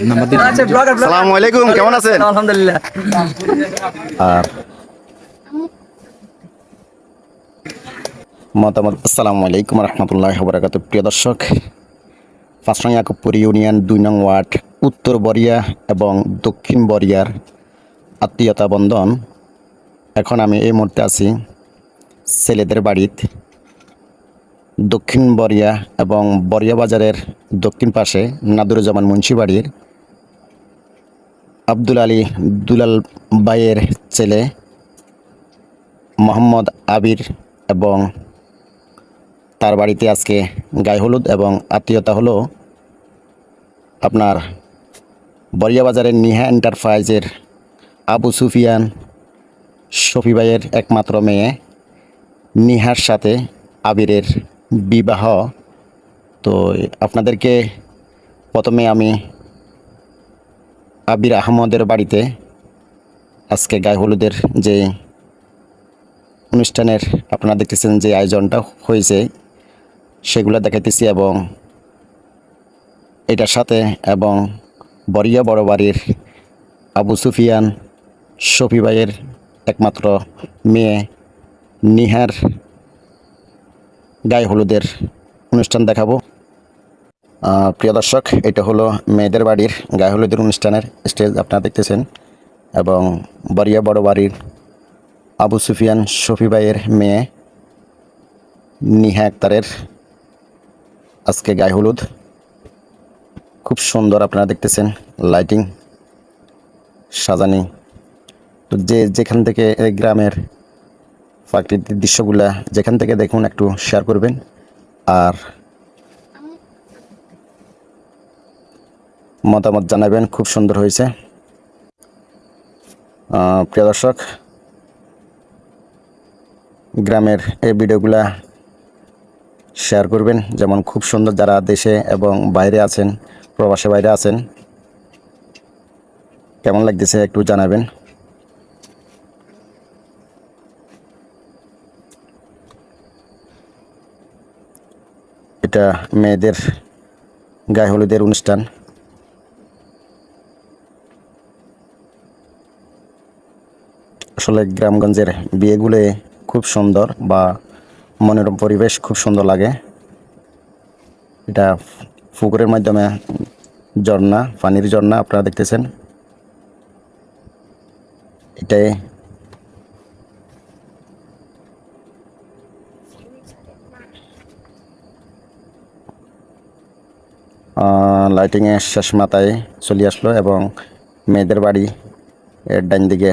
আচ্ছা ব্লগার আসসালামু আলাইকুম কেমন আছেন? আলহামদুলিল্লাহ। আর মতামত আসসালামু আলাইকুম রহমতুল্লাহ বরাকাত প্রিয় দর্শক পাঁচরং ইয়াকুবপুর ইউনিয়ন দুই নং ওয়ার্ড উত্তর বরিয়া এবং দক্ষিণ বরিয়ার আত্মীয়তা বন্ধন। এখন আমি এই মুহূর্তে আছি ছেলেদের বাড়িতে দক্ষিণ বরিয়া এবং বরিয়া বাজারের দক্ষিণ পাশে নাদুরুজ্জামান মুন্সি বাড়ির আব্দুল আলী দুলাল বাইয়ের ছেলে মোহাম্মদ আবির এবং তার বাড়িতে আজকে গায়ে হলুদ এবং আত্মীয়তা হলো আপনার বাজারের নিহা এন্টারপ্রাইজের আবু সুফিয়ান শফি ভাইয়ের একমাত্র মেয়ে নিহার সাথে আবিরের বিবাহ। তো আপনাদেরকে প্রথমে আমি আবির আহমদের বাড়িতে আজকে গায়ে হলুদের যে অনুষ্ঠানের আপনারা দেখতেছেন যে আয়োজনটা হয়েছে, সেগুলো দেখাইতেছি এবং এটার সাথে এবং বরিয়া বড় বাড়ির আবু সুফিয়ান, শফি ভাইয়ের একমাত্র মেয়ে নিহার গায়ে হলুদের অনুষ্ঠান দেখাবো। প্রিয় দর্শক, এটা হলো মেয়েদের বাড়ির গায়ে হলুদের অনুষ্ঠানের স্টেজ আপনারা দেখতেছেন এবং বরিয়া বড় বাড়ির আবু সুফিয়ান শফি ভাইয়ের মেয়ে নিহা আক্তারের আজকে গায়ে হলুদ খুব সুন্দর আপনারা দেখতেছেন লাইটিং সাজানি। তো যে যেখান থেকে এই গ্রামের প্রাকৃতিক দৃশ্যগুলা যেখান থেকে দেখুন একটু শেয়ার করবেন। আর মতামত জানাবেন, খুব সুন্দর হয়েছে। প্রিয় দর্শক, গ্রামের এই ভিডিওগুলা শেয়ার করবেন। যেমন খুব সুন্দর যারা দেশে এবং বাইরে আছেন, প্রবাসে বাইরে আছেন, কেমন লাগতেছে একটু জানাবেন। এটা মেয়েদের গায়ে হলুদের অনুষ্ঠান। আসলে গ্রামগঞ্জের বিয়েগুলো খুব সুন্দর বা মনোরম পরিবেশ খুব সুন্দর লাগে। এটা পুকুরের মাধ্যমে ঝর্ণা, পানির ঝর্ণা আপনারা দেখতেছেন। এটাই লাইটিংয়ের শেষ মাথায় চলে আসলো এবং মেয়েদের বাড়ি এর ডাইন দিকে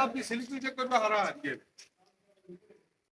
আপনি সেলিব্রিটি করবে হারা আজকে